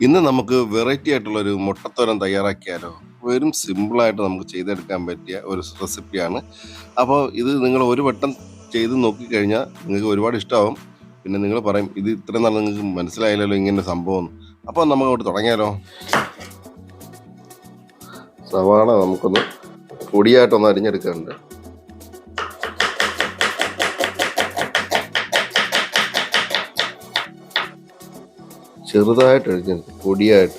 ഇന്ന് നമുക്ക് വെറൈറ്റി ആയിട്ടുള്ള ആയിട്ടുള്ളൊരു മുട്ടത്തോരൻ തയ്യാറാക്കിയാലോ? വെറും സിമ്പിളായിട്ട് നമുക്ക് ചെയ്തെടുക്കാൻ പറ്റിയ ഒരു റെസിപ്പിയാണ് അപ്പോൾ ഇത് നിങ്ങൾ ഒരു വട്ടം ചെയ്ത് നോക്കിക്കഴിഞ്ഞാൽ നിങ്ങൾക്ക് ഒരുപാട് ഇഷ്ടമാവും പിന്നെ നിങ്ങൾ പറയും ഇത് ഇത്രയും നാൾ നിങ്ങൾക്ക് മനസ്സിലായില്ലല്ലോ ഇങ്ങനെ സംഭവം. അപ്പോൾ നമുക്ക് അങ്ങോട്ട് തുടങ്ങിയാലോ? സവാള നമുക്കൊന്ന് പൊടിയായിട്ടൊന്ന് അരിഞ്ഞെടുക്കാനുണ്ട്. ചെറുതായിട്ട് അരിഞ്ഞെടുക്കും പൊടിയായിട്ട്.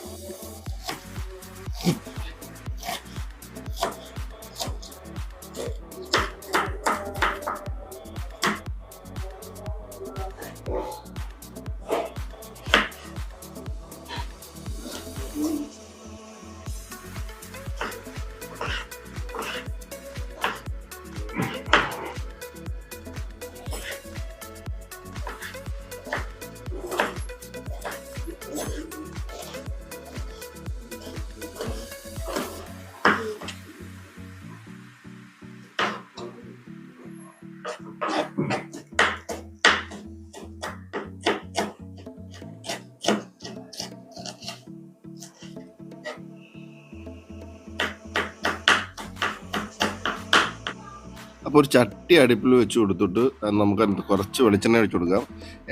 അപ്പോൾ ഒരു ചട്ടി അടുപ്പിൽ വെച്ച് കൊടുത്തിട്ട് നമുക്ക് അതിനകത്ത് കുറച്ച് വെളിച്ചെണ്ണ ഒഴിച്ച് കൊടുക്കാം.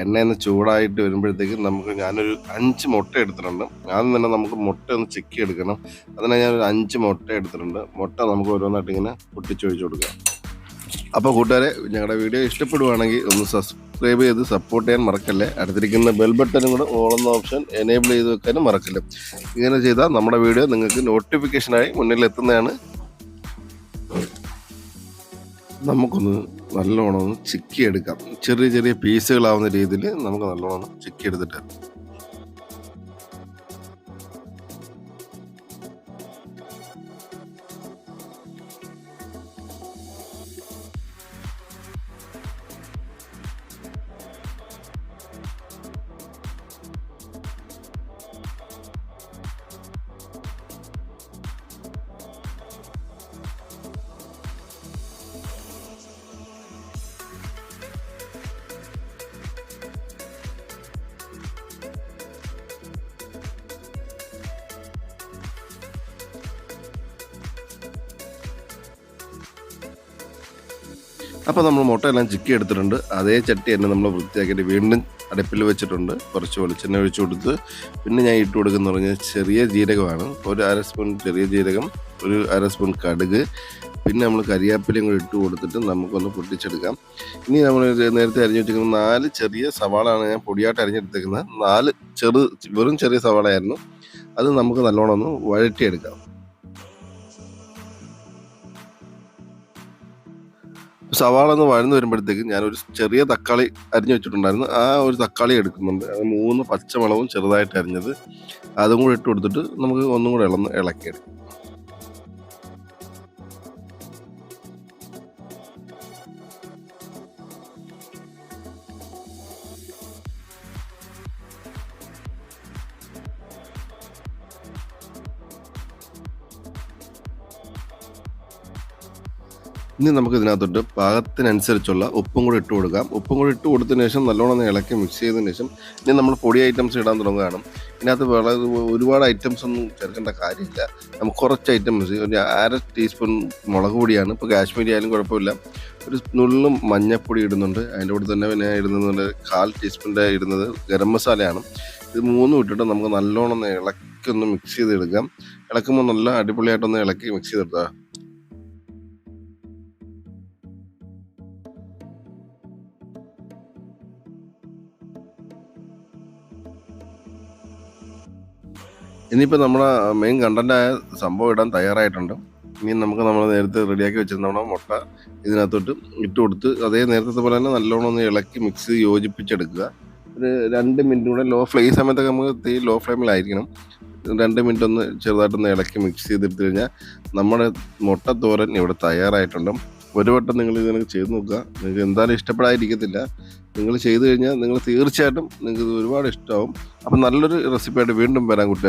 എണ്ണ ഒന്ന് ചൂടായിട്ട് വരുമ്പോഴത്തേക്ക് നമുക്ക് ഞാനൊരു അഞ്ച് മുട്ട എടുത്തിട്ടുണ്ട്. ആദ്യം തന്നെ നമുക്ക് മുട്ട ഒന്ന് ചെക്കി എടുക്കണം അതിനായി ഞാനൊരു അഞ്ച് മുട്ട എടുത്തിട്ടുണ്ട്. മുട്ട നമുക്ക് ഓരോന്നായിട്ട് ഇങ്ങനെ പൊട്ടിച്ചൊഴിച്ചു കൊടുക്കാം. അപ്പോൾ കൂട്ടുകാരെ ഞങ്ങളുടെ വീഡിയോ ഇഷ്ടപ്പെടുവാണെങ്കിൽ ഒന്ന് സബ്സ്ക്രൈബ് ചെയ്ത് സപ്പോർട്ട് ചെയ്യാൻ മറക്കല്ലേ? അടുത്തിരിക്കുന്ന ബെൽ ബട്ടനും കൂടെ ഓളുന്ന ഓപ്ഷൻ എനേബിൾ ചെയ്ത് വെക്കാനും മറക്കല്ലേ? ഇങ്ങനെ ചെയ്താൽ നമ്മുടെ വീഡിയോ നിങ്ങൾക്ക് നോട്ടിഫിക്കേഷനായി മുന്നിൽ എത്തുന്നതാണ് നമുക്കൊന്ന് നല്ലോണം ഒന്ന് ചിക്കി എടുക്കാം ചെറിയ ചെറിയ പീസുകളാവുന്ന രീതിയിൽ നമുക്ക് നല്ലോണം ചിക്കി എടുത്തിട്ട് അപ്പോൾ നമ്മൾ മുട്ടയെല്ലാം ചിക്കി എടുത്തിട്ടുണ്ട്. അതേ ചട്ടി തന്നെ നമ്മൾ വൃത്തിയാക്കിയിട്ട് വീണ്ടും അടുപ്പിൽ വെച്ചിട്ടുണ്ട്. കുറച്ച് വെളിച്ചെണ്ണ ഒഴിച്ചു കൊടുത്ത് പിന്നെ ഞാൻ ഇട്ട് കൊടുക്കുന്ന പറഞ്ഞാൽ ചെറിയ ജീരകമാണ്. ഒരു അര സ്പൂൺ ചെറിയ ജീരകം ഒരു അര സ്പൂൺ കടുക് പിന്നെ നമ്മൾ കരിയാപ്പിലയും കൂടി ഇട്ട് കൊടുത്തിട്ട് നമുക്കൊന്ന് പൊട്ടിച്ചെടുക്കാം. ഇനി നമ്മൾ നേരത്തെ അരിഞ്ഞു വെച്ചിരിക്കുന്ന നാല് ചെറിയ സവാളയാണ് ഞാൻ പൊടിയായിട്ട് അരിഞ്ഞെടുത്തേക്കുന്നത്. നാല് ചെറു വെറും ചെറിയ സവാളയായിരുന്നു. അത് നമുക്ക് നല്ലോണം ഒന്ന് വഴറ്റിയെടുക്കാം. സവാള ഒന്ന് വഴന്ന് വരുമ്പോഴത്തേക്ക് ഞാനൊരു ചെറിയ തക്കാളി അരിഞ്ഞു വെച്ചിട്ടുണ്ടായിരുന്നു. ആ ഒരു തക്കാളി എടുക്കുന്നുണ്ട്. അത് മൂന്ന് പച്ചമുളകും ചെറുതായിട്ട് അരിഞ്ഞത്. അതും കൂടി ഇട്ട് കൊടുത്തിട്ട് നമുക്ക് ഒന്നും കൂടെ ഇളന്ന് ഇളക്കിയെടുക്കാം. ഇനി നമുക്ക് ഇതിനകത്തോട്ട് പാകത്തിനനുസരിച്ചുള്ള ഉപ്പും കൂടി ഇട്ട് കൊടുക്കാം. ഉപ്പും കൂടി ഇട്ട് കൊടുത്തതിന് ശേഷം നല്ലോണം ഇളക്കി മിക്സ് ചെയ്തതിന് ശേഷം ഇനി നമ്മൾ പൊടി ഐറ്റംസ് ഇടാൻ തുടങ്ങുകയാണ്. ഇതിനകത്ത് വേറെ ഒരുപാട് ഐറ്റംസ് ഒന്നും ചേർക്കേണ്ട കാര്യമില്ല. നമുക്ക് കുറച്ച് ഐറ്റംസ് ഒരു അര ടീസ്പൂൺ മുളക് പൊടിയാണ്. ഇപ്പോൾ കാശ്മീരി ആയാലും കുഴപ്പമില്ല. ഒരു നുള്ളും മഞ്ഞപ്പൊടി ഇടുന്നുണ്ട്. അതിന്റെ കൂടെ തന്നെ പിന്നെ ഇടുന്നത് കാൽ ടീസ്പൂണിന്റെ ഇടുന്നത് ഗരം മസാലയാണ്. ഇത് മൂന്നും ഇട്ടിട്ട് നമുക്ക് നല്ലോണം ഇളക്കി ഒന്ന് മിക്സ് ചെയ്തെടുക്കാം. ഇളക്കുമ്പോൾ നല്ല അടിപൊളിയായിട്ടൊന്ന് ഇളക്കി മിക്സ് ചെയ്തെടുത്താൽ ഇനിയിപ്പോൾ നമ്മുടെ മെയിൻ കണ്ടന്റായ സംഭവം ഇടാൻ തയ്യാറായിട്ടുണ്ട്. ഇനി നമുക്ക് നമ്മൾ നേരത്തെ റെഡിയാക്കി വെച്ചിരുന്ന മുട്ട ഇതിനകത്തോട്ട് ഇട്ട് കൊടുത്ത് അതേ നേരത്തെ പോലെ തന്നെ നല്ലോണം ഒന്ന് ഇളക്കി മിക്സ് യോജിപ്പിച്ചെടുക്കുക. ഒരു രണ്ട് മിനിറ്റ് കൂടെ ലോ ഫ്ലെയിം സമയത്തൊക്കെ നമുക്ക് തീ ലോ ഫ്ലെയിമിലായിരിക്കണം രണ്ട് മിനിറ്റ് ഒന്ന് ചെറുതായിട്ടൊന്ന് ഇളക്കി മിക്സ് ചെയ്തെടുത്തു കഴിഞ്ഞാൽ നമ്മുടെ മുട്ട തോരൻ ഇവിടെ തയ്യാറായിട്ടുണ്ട്. ഒരു വട്ടം നിങ്ങൾ ഇതിനൊക്കെ ചെയ്ത് നോക്കുക. നിങ്ങൾക്ക് എന്തായാലും ഇഷ്ടപ്പെടാതിരിക്കത്തില്ല. നിങ്ങൾ ചെയ്തു കഴിഞ്ഞാൽ നിങ്ങൾ തീർച്ചയായിട്ടും നിങ്ങൾക്ക് ഇത് ഒരുപാട് ഇഷ്ടമാവും. അപ്പം നല്ലൊരു റെസിപ്പിയായിട്ട് വീണ്ടും വരാൻ കുട്ടി